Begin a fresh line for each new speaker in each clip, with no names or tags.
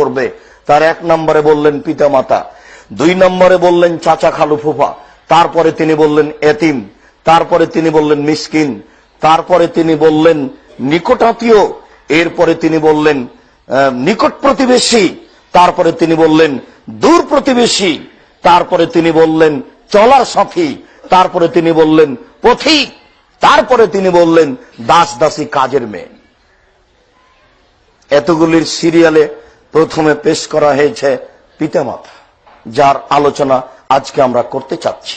করবে। তার এক নম্বরে বললেন পিতা মাতা দুই নম্বরে বললেন চাচা খালু ফুফা, তারপরে তিনি বললেন এতিম, তারপরে তিনি বললেন মিসকিন, তারপরে তিনি বললেন নিকটাত্মীয় এরপরে তিনি বললেন নিকট প্রতিবেশী, তারপরে তিনি বললেন দূর প্রতিবেশী, তারপরে তিনি বললেন চলার সাথী তারপরে তিনি বললেন পথিক তারপরে তিনি বললেন দাস দাসী কাজের মেয়ে। এতগুলির সিরিয়ালে প্রথমে পেশ করা হয়েছে পিতামাতা, যার আলোচনা আজকে আমরা করতে চাচ্ছি।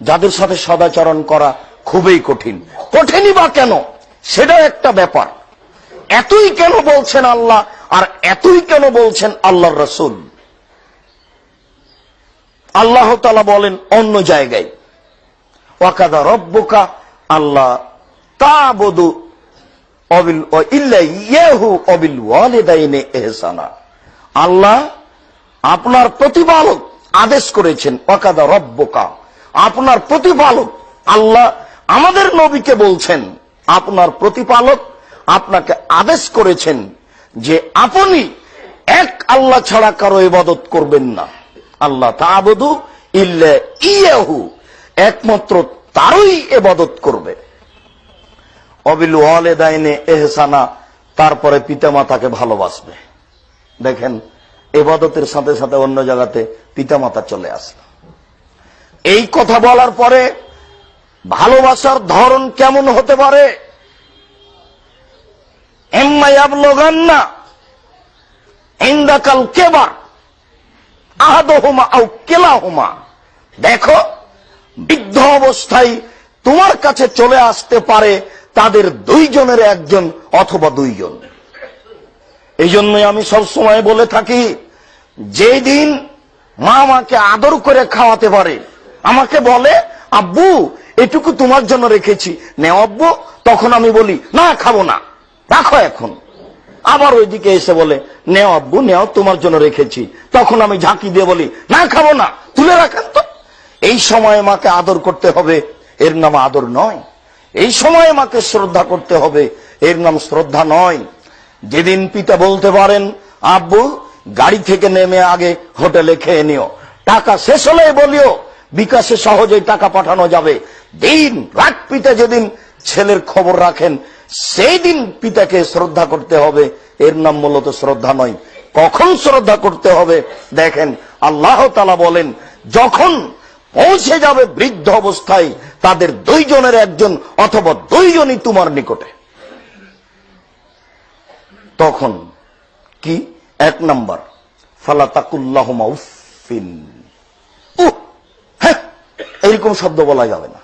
যাদের সাথে সদাচরণ করা খুবই কঠিন। কঠিনই বা কেন? সেটা একটা ব্যাপার। এতই কেন বলছেন আল্লাহ আর এতই কেন বলছেন আল্লাহর রসুল? আল্লাহ তালা বলেন অন্য জায়গায় ওয়াকাদা রব্বুকা আল্লাহ তা বধু আল্লাহ আপনার প্রতিপালক আদেশ করেছেন, ওয়াকাদা রব্বকা। আপনার প্রতিপালক আল্লাহ আমাদের নবীকে বলছেন, আপনার প্রতিপালক আপনাকে আদেশ করেছেন যে আপনি এক আল্লাহ ছাড়া কারও ইবাদত করবেন না। আল্লাহ তাবদু ইল্লা ইয়াহু। একমাত্র তারই এবাদত করবে। অবিল ওয়ালেদাইনে এহসানা তারপরে পিতামাতাকে ভালোবাসবে। দেখেন, এবাদতের সাথে সাথে অন্য জায়গাতে পিতামাতা চলে আসে এই কথা বলার পরে ভালোবাসার ধরন কেমন হতে পারে? এম্মায়াবলোগান্না ইন্দাকাল কেবার আহাদহুমা আউ কেলাহুমা। দেখো, বৃদ্ধ অবস্থায় তোমার কাছে চলে আসতে পারে তাদের দুইজনের একজন অথবা দুইজন। এই জন্যই আমি সবসময় বলে থাকি, যেদিন মা আমাকে আদর করে খাওয়াতে পারে, আমাকে বলে, আব্বু, এটুকু তোমার জন্য রেখেছি। নেও আব্বু। তখন আমি বলি, না, খাব না। রাখো এখন। আবার ওইদিকে এসে বলে, নেও আব্বু, নেও তোমার জন্য রেখেছি। তখন আমি ঝাঁকি দিয়ে বলি, না, খাব না, তুলে রাখেন তো। এই সময় মাকে আদর করতে হবে, এর নাম আদর নয়। এই সময় মাকে শ্রদ্ধা করতে হবে। এর নাম শ্রদ্ধা নয়। যেদিন পিতা বলতে পারেন, আব্বু, গাড়ি থেকে নেমে আগে হোটেলে খেয়ে নিও। টাকা শেষ হলে বলিও, বিকাশে সহজেই টাকা পাঠানো যাবে। দিন, রাত পিতা যেদিন ছেলের খবর রাখেন, সেই দিন পিতাকে শ্রদ্ধা করতে হবে। এর নাম মূলত শ্রদ্ধা নয়। কখন শ্রদ্ধা করতে হবে? দেখেন, আল্লাহ তালা বলেন, যখন পৌঁছে যাবে বৃদ্ধ অবস্থায় তাদের দুইজনের একজন অথবা দুইজনই তোমার নিকটে। তখন কি? এক নাম্বার ফালা তাকুল্লাহ উফিন হ্যাঁ, এইরকম শব্দ বলা যাবে না।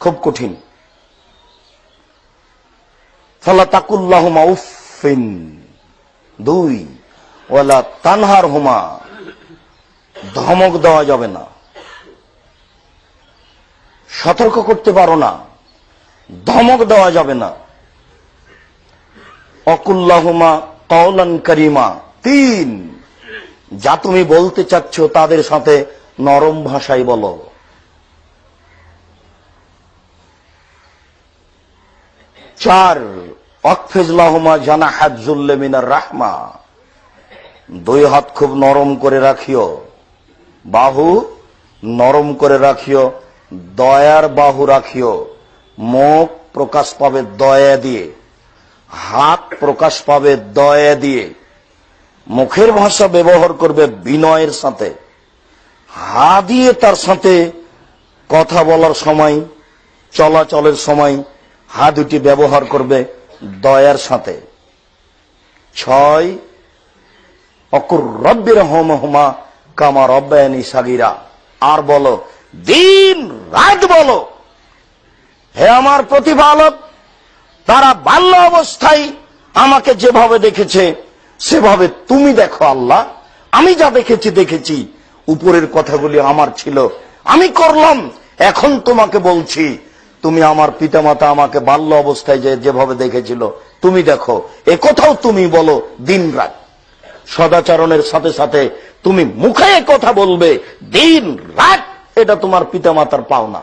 খুব কঠিন। ফালা তাকুল্লাহ উফিন দুই ওয়ালা তানহার হুমা ধমক দেওয়া যাবে না। সতর্ক করতে পারো না। ধমক দেওয়া যাবে না। অকুল্লাহুমা কওলান করিমা। তিন, যা তুমি বলতে চাচ্ছ তাদের সাথে নরম ভাষায় বলো। চার, অকফেজলাহুমা জানা হাজুল্লে মিনার রাহমা। দুই হাত খুব নরম করে রাখিও। বাহু, নরম করে রাখিও। দয়ার বাহু রাখিও। মুখ প্রকাশ পাবে দয়া দিয়ে। হাত প্রকাশ পাবে দয়া দিয়ে। মুখের ভাষা ব্যবহার করবে বিনয়ের সাথে। হা দিয়ে তার সাথে কথা বলার সময়, চলাচলের সময় হা দুটি ব্যবহার করবে দয়ার সাথে। ছয়, অকুর রব্বের হোম হোমা কামা রব্বায়নি সাগিরা। আর বলো দিন রাত বলো। হে আমার প্রতিপালক, তারা বাল্য অবস্থায় আমাকে যেভাবে দেখেছে, সেভাবে তুমি দেখো আল্লাহ। আমি যা দেখেছি দেখেছি। উপরের কথাগুলি আমার ছিল। আমি করলাম। এখন তোমাকে বলছি, তুমি আমার পিতামাতা আমাকে বাল্য অবস্থায় যেভাবে দেখেছিল, তুমি দেখো। এ কথাও তুমি বলো দিন রাত। সদাচরণের সাথে সাথে তুমি মুখে কথা বলবে দিন রাত। এটা তোমার পিতামাতার পাওনা।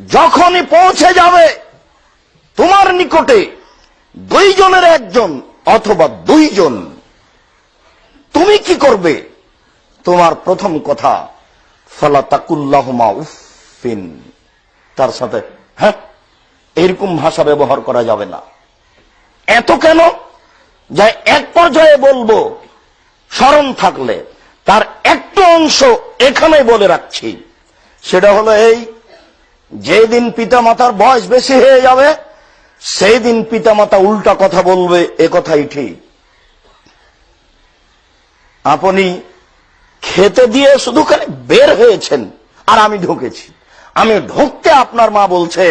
যখনই পৌঁছে যাবে, তোমার নিকটে দুইজনের একজন অথবা দুইজন, তুমি কি করবে? তোমার প্রথম কথা ফালা তাকুল্লাহমা উফিন তার সাথে হ্যাঁ এরকম ভাষা ব্যবহার করা যাবে না। এত কেন? যে এক পর্যায়ে বলব, স্মরণ থাকলে, তার একটা অংশ এখানে বলে রাখছি। সেটা হলো এই, যেদিন পিতামাতার বয়স বেশি হয়ে যাবে সেই দিন পিতামাতা উল্টা কথা বলবে, এ কথাই ঠিক। আপনি খেতে দিয়ে শুধু খালি বের হয়েছেন, আর আমি ঢুকেছি। আমি ঢুকতে আপনার মা বলছে,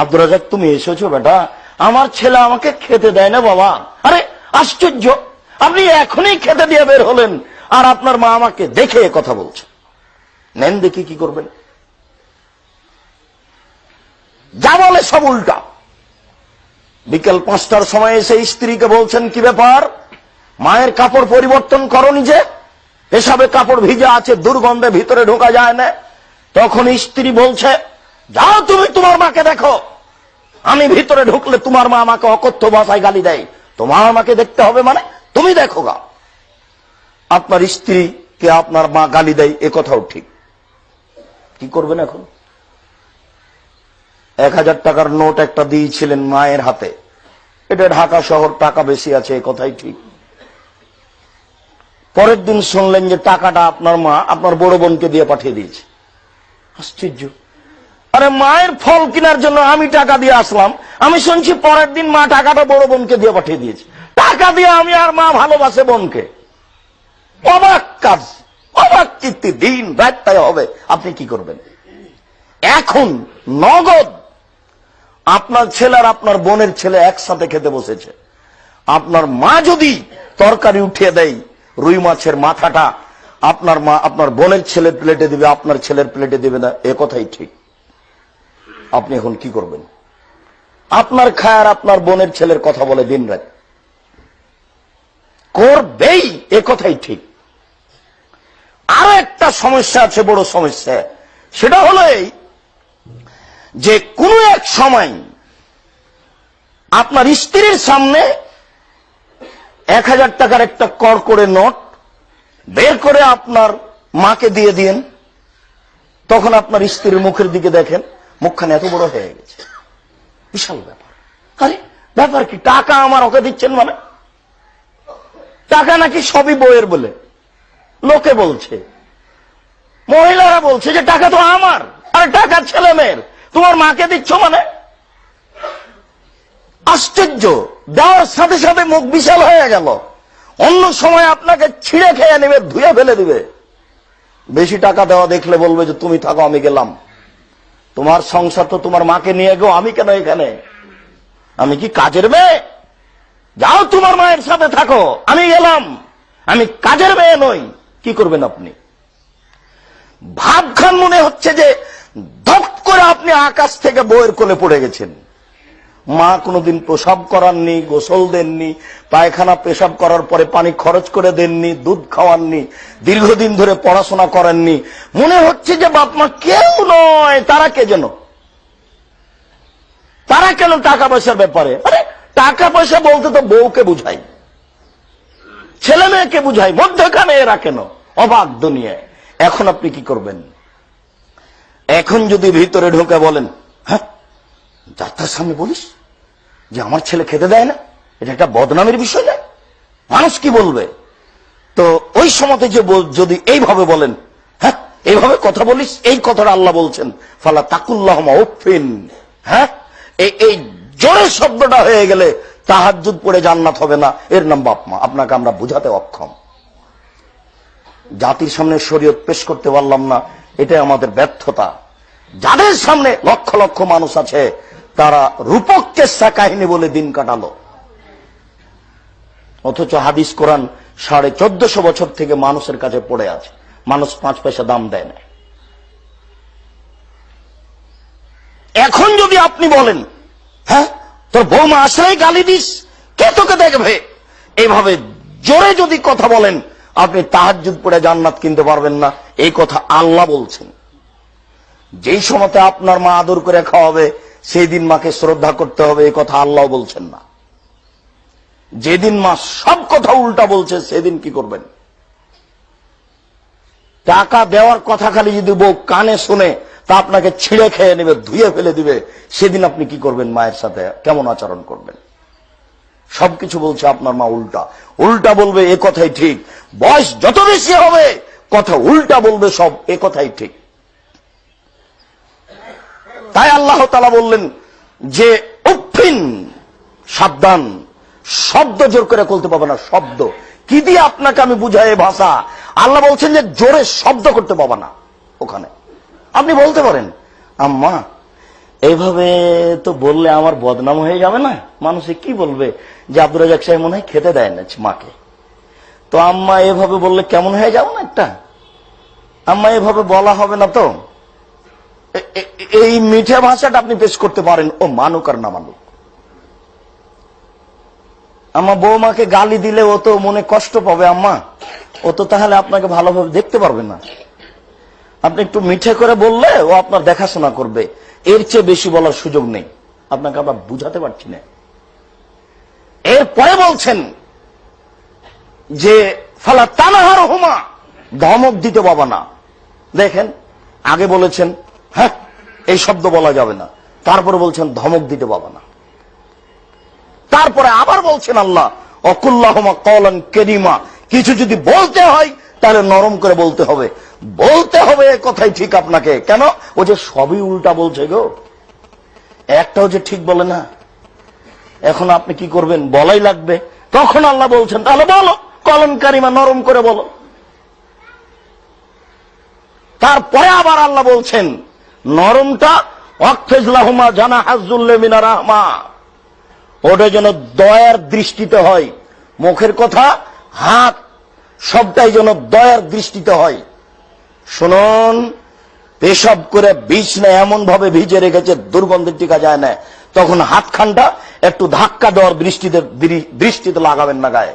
আব্দুর রাজাক তুমি এসেছ বেটা আমার ছেলে আমাকে খেতে দেয় না বাবা। আরে, আশ্চর্য! আপনি এখনই খেতে দিয়ে বের হলেন। আর আপনার মা আমাকে দেখে কথা বলছে। নেন দেখি কি করবেন। যা বলে সব উল্টা। বিকেল পাঁচটার সময় এসে স্ত্রীকে বলছেন, কি ব্যাপার? মায়ের কাপড় পরিবর্তন করো নিজে। এসবে কাপড় ভিজে আছে, দুর্গন্ধে ভিতরে ঢোকা যায় না। তখন স্ত্রী বলছে, যাও তুমি তোমার মাকে দেখো। আমি ভিতরে ঢুকলে তোমার মা আমাকে অকথ্য ভাষায় গালি দেয়। তোমার আমাকে দেখতে হবে মানে? তুমি দেখো গা। আপনার স্ত্রীকে আপনার মা গালি দেয়, এ কথাও ঠিক। কি করবেন এখন? এক হাজার টাকার নোট একটা দিয়েছিলেন মায়ের হাতে। এটা ঢাকা শহর, টাকা বেশি আছে, এ কথাই ঠিক। পরের দিন শুনলেন যে টাকাটা আপনার মা আপনার বড় বোনকে দিয়ে পাঠিয়ে দিয়েছে। আশ্চর্য। আরে মায়ের ফল কেনার জন্য আমি টাকা দিয়ে আসলাম। আমি শুনছি পরের দিন মা টাকাটা বড় বোনকে দিয়ে পাঠিয়ে দিয়েছে। টাকা দিয়ে আমি আর মা ভালোবাসে বোনকে। অবাক কাজ। অবাক কীর্তি। দিন রাত তাই হবে। আপনি কি করবেন? এখন নগদ আপনার ছেলে আর আপনার বোনের ছেলে একসাথে খেতে বসেছে। আপনার মা যদি তরকারি উঠিয়ে দেয়, রুই মাছের মাথাটা আপনার মা আপনার বোনের ছেলের প্লেটে দিবে, আপনার ছেলের প্লেটে দিবে না, এ কথাই ঠিক। আপনি এখন কি করবেন? আপনার খায় আর আপনার বোনের ছেলের কথা বলে দিন রাত। করবেই, এ কথাই ঠিক। আরও একটা সমস্যা আছে, বড় সমস্যা। সেটা হলো এই যে কোনো এক সময় আপনার স্ত্রীর সামনে এক হাজার টাকার একটা কর করে নোট বের করে আপনার মাকে দিয়ে দিয়েন। তখন আপনার স্ত্রীর মুখের দিকে দেখেন। মুখখানে এত বড় হয়ে গেছে। বিশাল ব্যাপার। আরে ব্যাপার কি টাকা আমার ওকে দিচ্ছেন মানে? টাকা নাকি সবই বইয়ের বলে। লোকে বলছে। মহিলারা বলছে যে টাকা তো আমার আর টাকা ছেলে মেয়ের। তোমার মাকে দিচ্ছ মানে? আশ্চর্য দেওয়ার সাথে সাথে মুখ বিশাল হয়ে গেল। অন্য সময় আপনাকে ছিঁড়ে খেয়ে নেবে ধুয়ে ফেলে দিবে। বেশি টাকা দেওয়া দেখলে বলবে যে তুমি থাকো আমি গেলাম। তোমার সংসার তো তোমার মাকে নিয়ে গো, আমি কেন এখানে? আমি কি কাজের মেয়ে? যাও তোমার মায়ের সাথে থাকো, আমি গেলাম আমি কাজের মেয়ে নই, কি করবেন আপনি? ভাবখান মনে হচ্ছে যে ধপ করে আপনি আকাশ থেকে বইয়ের কোলে পড়ে গেছেন। মা কোনোদিন প্রসাব করাননি, গোসল দেননি, পায়খানা পেশাব করার পরে পানি খরচ করে দেননি, দুধ খাওয়াননি, দীর্ঘদিন ধরে পড়াশোনা করেননি। মনে হচ্ছে যে বাপ মা কেউ নয়, তারা কে যেন? তারা কেন টাকা পয়সার ব্যাপারে? আরে, টাকা পয়সা বলতে তো বউকে বুঝাই। ছেলে মেয়েকে বুঝাই মধ্যখানে এরা কেন? অবাক দুনিয়ায়। এখন আপনি কি করবেন? এখন যদি ভিতরে ঢোকে বলেন যাত্রার সামনে বলিস? যে আমার ছেলে খেতে দেয় না? এটা একটা বদনামের বিষয় না? মানুষ কি বলবে? তো ওই সময়তে যে যদি এইভাবে বলেন হ্যাঁ এইভাবে কথা বলিস, এই কথাটা আল্লাহ বলছেন, ফালা তাকুল্লাহ হ্যাঁ? এই এই জোরে শব্দটা হয়ে গেলে তাহাজুদ পড়ে জান্নাত হবে না। এর নাম বাপ মা। আপনাকে আমরা বুঝাতে অক্ষম। জাতির সামনে শরীয়ত পেশ করতে পারলাম না, এটাই আমাদের ব্যর্থতা। যাদের সামনে লক্ষ লক্ষ মানুষ আছে তারা রূপক কেসা কাহিনী বলে দিন কাটালো। অথচ হাদিস কোরআন সাড়ে চোদ্দশো বছর থেকে মানুষের কাছে পড়ে আছে। মানুষ পাঁচ পয়সা দাম দেয় না। এখন যদি আপনি বলেন হ্যাঁ তোর বৌমা আসলেই গালি দিস, কে তোকে দেখবে? এইভাবে জোরে যদি কথা বলেন, আপনি তাহাজুদ পড়ে জান্নাত কিনতে পারবেন না। এই কথা আল্লাহ বলছেন। যেই সময়তে আপনার মা আদর করে খাওয়াবে সেই দিন মাকে শ্রদ্ধা করতে হবে, এ কথা আল্লাহ বলছেন না। যেদিন মা সব কথা উল্টা বলছে, সেদিন কি করবেন? টাকা দেওয়ার কথা খালি যদি বউ কানে শুনে, তা আপনাকে ছিঁড়ে খেয়ে নেবে, ধুয়ে ফেলে দিবে, সেদিন আপনি কি করবেন মায়ের সাথে? কেমন আচরণ করবেন? সবকিছু বলছে আপনার মা উল্টা। উল্টা বলবে, এ কথাই ঠিক। বয়স যত বেশি হবে, কথা উল্টা বলবে সব, এ কথাই ঠিক। তাই আল্লাহ তালা বললেন যে উফিন সাবধান, শব্দ জোর করে বলতে পারবে না, শব্দ। কি দিয়ে আপনাকে আমি বুঝাই ভাষা? আল্লাহ বলছেন যে, জোরে শব্দ করতে পারবে না ওখানে। আপনি বলতে পারেন, আম্মা, এইভাবে তো বললে আমার বদনাম হয়ে যাবে না? মানুষে কি বলবে? যে আব্দুল রাজাক সাহেব মনে হয় খেতে দেয় না মাকে। তো আম্মা এভাবে বললে কেমন হয়ে যাবে না একটা? আম্মা এভাবে বলা হবে না তো? এই মিঠে ভাষাটা আপনি পেশ করতে পারেন। ও মানুক আর না মানুক। আমার বৌমাকে গালি দিলে ও তো মনে কষ্ট পাবে, আম্মা। ও তো তাহলে আপনাকে ভালোভাবে দেখতে পারবে না। আপনি একটু মিঠে করে বললে ও আপনার দেখাশোনা করবে। এর চেয়ে বেশি বলার সুযোগ নেই। আপনাকে আমরা বুঝাতে পারছি না। এরপরে বলছেন যে, ফালা তানাহার হুমা ধমক দিতে বাবা না। দেখেন, আগে বলেছেন হ্যাঁ? এই শব্দ বলা যাবে না। তারপরে বলছেন, ধমক দিতে বাবা না। তারপরে আবার বলছেন আল্লাহ, অকুল্লাহমা কলন কেরিমা, কিছু যদি বলতে হয়, তাহলে নরম করে বলতে হবে। বলতে হবে কথাই ঠিক আপনাকে। কেন? ও যে সবই উল্টা বলছে গো। একটাও যে ঠিক বলে না। এখন আপনি কি করবেন? বলাই লাগবে। তখন আল্লাহ বলছেন, তাহলে বলো কলন কারিমা, নরম করে বলো। তারপরে আবার আল্লাহ বলছেন নরমটা অক্ষেজলাহমা জানা হাজুল্লে মিনা রাহমা। ওটা যেন দয়ার দৃষ্টিতে হয়। মুখের কথা, হাত, সবটাই যেন দয়ার দৃষ্টিতে হয়। শুনুন, পেশাব করে বিষ না এমন ভাবে ভিজে রেখেছে, দুর্গন্ধের টিকা যায় না। তখন হাতখানটা একটু ধাক্কা দেওয়ার দৃষ্টিতে দৃষ্টিতে লাগাবেন না গায়ে।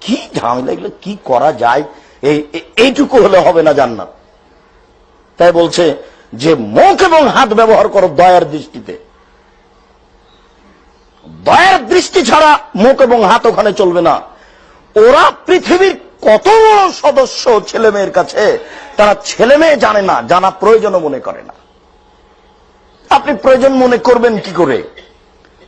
কি ঝামেলা এগুলো? কি করা যায়? এই এইটুকু হলে হবে না জান্নাত। তাই বলছে যে মুখ এবং হাত ব্যবহার করো দয়ার দৃষ্টিতে। দয়ার দৃষ্টি ছাড়া মুখ এবং হাত ওখানে চলবে না। ওরা পৃথিবীর কত বড় সদস্য ছেলে মেয়ের কাছে, তারা ছেলে মেয়ে জানে না, জানা প্রয়োজনও মনে করে না। আপনি প্রয়োজন মনে করবেন কি করে?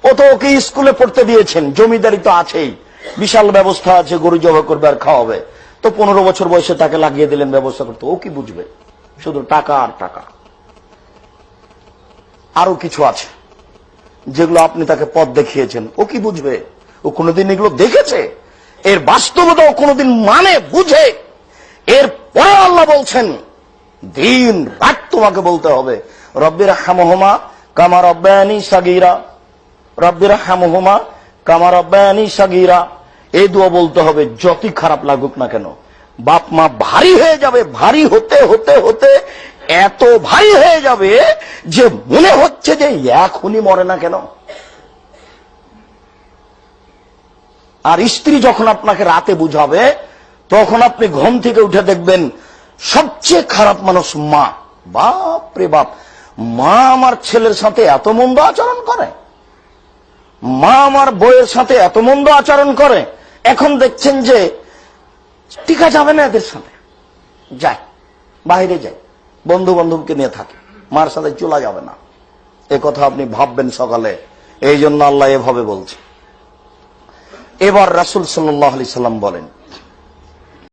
ও তো ওকে স্কুলে পড়তে দিয়েছেন, জমিদারি তো আছেই, বিশাল ব্যবস্থা আছে, গরু জবা করবে আর খাওয়াবে। তো পনেরো বছর বয়সে তাকে লাগিয়ে দিলেন ব্যবস্থা করতে, ও কি বুঝবে? শুধু টাকা আর টাকা। আরও কিছু আছে, যেগুলো আপনি তাকে পথ দেখিয়েছেন। ও কি বুঝবে? ও কোনোদিন এগুলো দেখেছে? এর বাস্তবতা ও কোনোদিন মানে বুঝে? এর পরে আল্লাহ বলছেন, দিন রাত তোমাকে বলতে হবে। রব্বির হামহমা কামার অব্যায়ানি সাগিরা। রব্বির হামহমা কামার অব্যায়ানি সাগিরা। এই দোয়া বলতে হবে, যতই খারাপ লাগুক না কেন। বাপ মা ভারী হয়ে যাবে, ভারী হতে হতে হতে এত ভারী হয়ে যাবে যে মনে হচ্ছে যে এখনই মরে না কেন? আর স্ত্রী যখন আপনাকে রাতে বুঝাবে, তখন আপনি ঘুম থেকে উঠে দেখবেন, সবচেয়ে খারাপ মানুষ মা। বাপ রে বাপ, মা আমার ছেলের সাথে এত মন্দ আচরণ করে। মা আমার বইয়ের সাথে এত মন্দ আচরণ করে। এখন দেখছেন যে, টিকা যাবে না এদের সাথে। যায় বাইরে যায় বন্ধু বান্ধবকে নিয়ে থাকে। মার সাথে চলা যাবে না। এ কথা আপনি ভাববেন সকালে। এই জন্য আল্লাহ এভাবে বলছে। এবার রাসুল সাল্লাহ আলি সাল্লাম বলেন